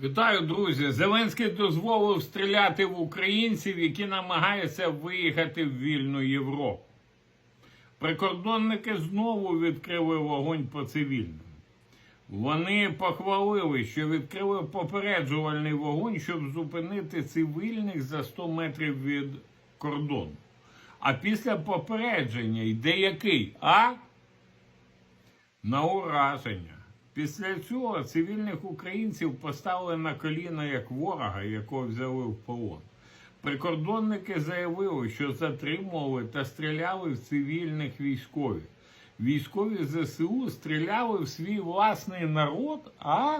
Вітаю, друзі! Зеленський дозволив стріляти в українців, які намагаються виїхати в вільну Європу. Прикордонники знову відкрили вогонь по цивільним. Вони похвалили, що відкрили попереджувальний вогонь, щоб зупинити цивільних за 100 метрів від кордону. А після попередження йде який? А? на ураження. Після цього цивільних українців поставили на коліна як ворога, якого взяли в полон. Прикордонники заявили, що затримували та стріляли в цивільних військових. Військові ЗСУ стріляли в свій власний народ, а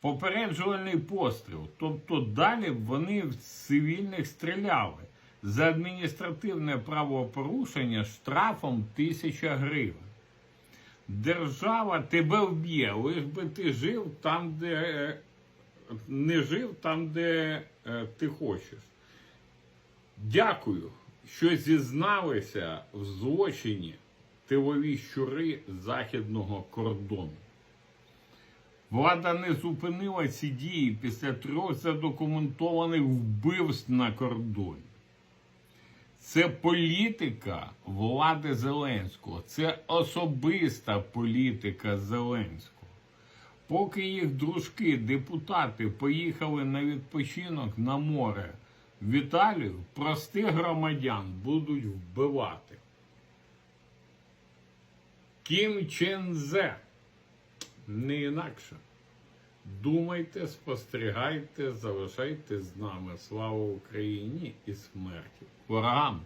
попереджувальний постріл. Тобто далі вони в цивільних стріляли за адміністративне правопорушення штрафом 1000 гривень. Держава тебе вб'є, лиш би ти жив там, де не жив там, де е, ти хочеш. Дякую, що зізналися в злочині тилові щури західного кордону. Влада не зупинила ці дії після трьох задокументованих вбивств на кордоні. Це політика влади Зеленського, це особиста політика Зеленського. Поки їх дружки, депутати поїхали на відпочинок на море в Італію, простих громадян будуть вбивати. Кім Чен Зе. Не інакше. Думайте, спостерігайте, залишайтесь з нами. Слава Україні і смерті ворогам!